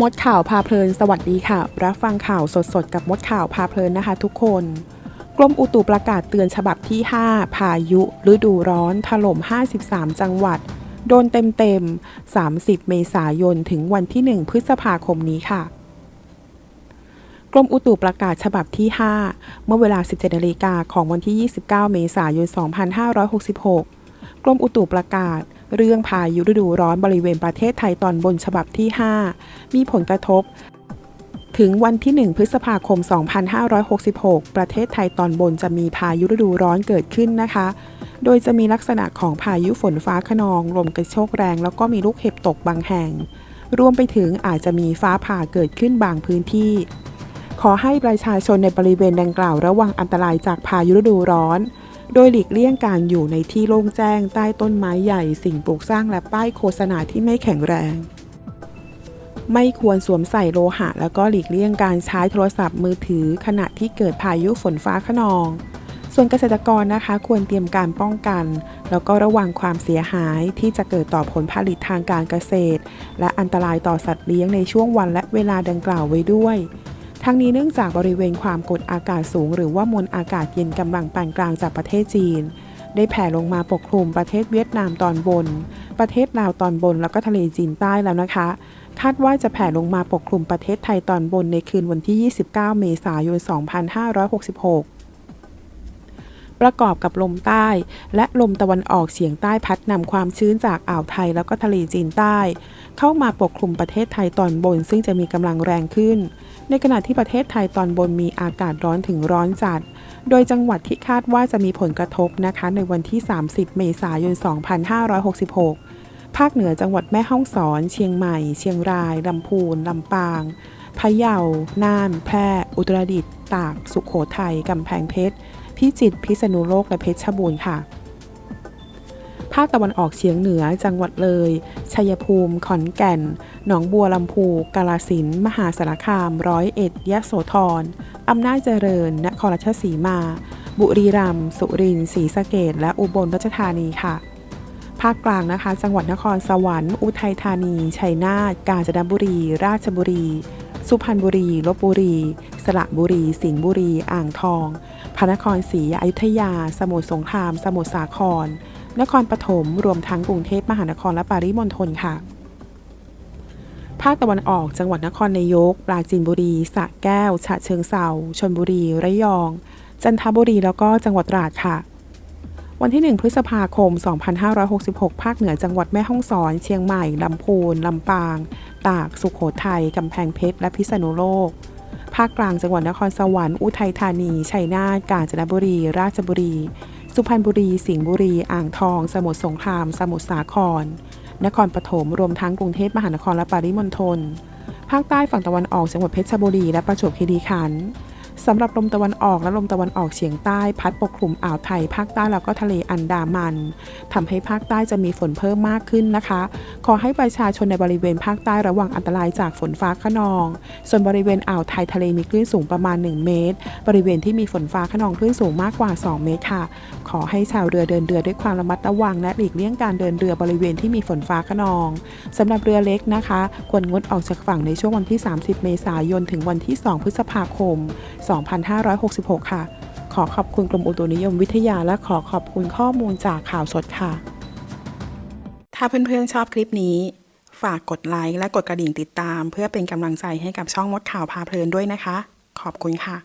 มดข่าวพาเพลิน สวัสดีค่ะ รับฟังข่าวสดๆ กับมดข่าวพาเพลินนะคะ ทุกคน กรมอุตุประกาศเตือนฉบับที่ 5 พายุฤดูร้อนถล่ม 53 จังหวัด โดนเต็มๆ 30 เมษายน ถึงวันที่ 1 พฤษภาคมนี้ค่ะ กรมอุตุประกาศฉบับที่ 5 เมื่อเวลา 17นาฬิกาของวันที่ 29 เมษายน 2566 กรมอุตุประกาศ เรื่องพายุฤดูร้อนบริเวณประเทศไทยตอนบนฉบับที่ 5 มีผลกระทบ ถึงวันที่ 1 พฤษภาคม 2566 ประเทศไทยตอนบนจะมีพายุฤดูร้อนเกิดขึ้นนะคะ โดยจะมีลักษณะของพายุฝนฟ้าขนองลมกระโชกแรง แล้วก็มีลูกเห็บตกบางแห่ง รวมไปถึงอาจจะมีฟ้าผ่าเกิดขึ้นบางพื้นที่ ขอให้ประชาชนในบริเวณดังกล่าวระวังอันตรายจากพายุฤดูร้อน โดยหลีกเลี่ยงการอยู่ในที่โล่งแจ้งใต้ต้นไม้ใหญ่สิ่งปลูกสร้างและป้ายโฆษณาที่ไม่แข็งแรง ไม่ควรสวมใส่โลหะ แล้วก็หลีกเลี่ยงการใช้โทรศัพท์มือถือ ขณะที่เกิดพายุฝนฟ้าขนอง ส่วนเกษตรกรนะคะควรเตรียมการป้องกัน แล้วก็ระวังความเสียหายที่จะเกิดต่อผลผลิตทางการเกษตร และอันตรายต่อสัตว์เลี้ยงในช่วงวันและเวลาดังกล่าวไว้ด้วย ทั้งนี้เนื่องจากบริเวณความกดอากาศสูง หรือว่ามวลอากาศเย็นกำลังปานกลางจากประเทศจีน ได้แผ่ลงมาปกคลุมประเทศเวียดนามตอนบน ประเทศลาวตอนบนแล้วก็ทะเลจีนใต้แล้วนะคะ คาดว่าจะแผ่ลงมาปกคลุมประเทศไทยตอนบนในคืนวันที่ 29 เมษายน 2566 ประกอบกับลมใต้ และลมตะวันออกเฉียงใต้พัดนำความชื้นจากอ่าวไทยแล้วก็ทะเลจีนใต้ เข้ามาปกคลุมประเทศไทยตอนบน ซึ่งจะมีกำลังแรงขึ้น ในขณะที่ประเทศไทยตอนบนมีอากาศร้อนถึงร้อนจัด โดยจังหวัดที่คาดว่าจะมีผลกระทบนะคะ ในวันที่ 30 เมษายน 2566 ภาคเหนือจังหวัดแม่ฮ่องสอน เชียงใหม่ เชียงราย ลำพูน ลำปางพะเยา น่าน แพร่ อุตรดิตถ์ ตาก สุขโขทัย กำแพงเพชร พิจิตรพิษณุโลกและเพชรบูรณ์ค่ะ ภาคตะวันออกเฉียงเหนือจังหวัดเลย ชัยภูมิ ขอนแก่น หนองบัวลำพู กาฬสินธุ์มหาสารคาม ร้อยเอ็ด ยะโสธรอำนาจเจริญ นครราชสีมา บุรีรัมย์ สุรินทร์ ศรีสะเกษและอุบลราชธานีค่ะภาคกลางนะคะ จังหวัดนครสวรรค์ อุทัยธานี ชัยนาท กาญจนบุรี ราชบุรี สุพรรณบุรี ลบบุรี สระบุรี สิงห์บุรี อ่างทอง พระนครศรีอยุธยา สมุทรสงคราม สมุทรสาคร นครปฐม รวมทั้งกรุงเทพมหานครและปริมณฑลค่ะ ภาคตะวันออก จังหวัดนครนายก ปราจีนบุรี สระแก้ว ฉะเชิงเซาชลบุรี ระยอง จันทบุรี แล้วก็จังหวัดตราดค่ะ วันที่ 1 พฤษภาคม 2566 ภาคเหนือจังหวัดแม่ฮ่องสอน เชียงใหม่ ลำพูน ลำปาง ตาก สุขโขทัย กำแพงเพชร และพิษณุโลก ภาคกลางจังหวัดนครสวรรค์ อุทัยธานี ชัยนาท กาญจนบุรี ราชบุรี สุพรรณบุรี สิงห์บุรี อ่างทอง สมุทรสงคราม สมุทรสาคร นครปฐม รวมทั้งกรุงเทพมหานครและปริมณฑล ภาคใต้ฝั่งตะวันออกจังหวัดเพชรบุรี และประจวบคีรีขันธ์ สำหรับลมตะวันออกและลมตะวันออกเฉียงใต้ พัดปกคลุมอ่าวไทย ภาคใต้แล้วก็ทะเลอันดามันทำให้ภาคใต้จะมีฝนเพิ่มมากขึ้นนะคะ ขอให้ประชาชนในบริเวณภาคใต้ระวังอันตรายจากฝนฟ้าขนอง ส่วนบริเวณอ่าวไทยทะเลมีคลื่นสูงประมาณ 1 เมตร บริเวณที่มีฝนฟ้าขนองคลื่นสูงมากกว่า 2 เมตรค่ะ ขอให้ชาวเรือเดินเรือด้วยความระมัดระวัง และหลีกเลี่ยงการเดินเรือบริเวณที่มีฝนฟ้าขนองสำหรับเรือเล็กนะคะ ควรงดออกจากฝั่งในช่วงวันที่ 30 เมษายน ถึงวันที่ 2 พฤษภาคม2566 ค่ะ ขอขอบคุณกรมอุตุนิยมวิทยาและขอขอบคุณข้อมูลจากข่าวสดค่ะ ถ้าเพื่อนๆชอบคลิปนี้ ฝากกดไลค์และกดกระดิ่งติดตาม เพื่อเป็นกำลังใจให้กับช่องมดข่าวพาเพลินด้วยนะคะ ขอบคุณค่ะ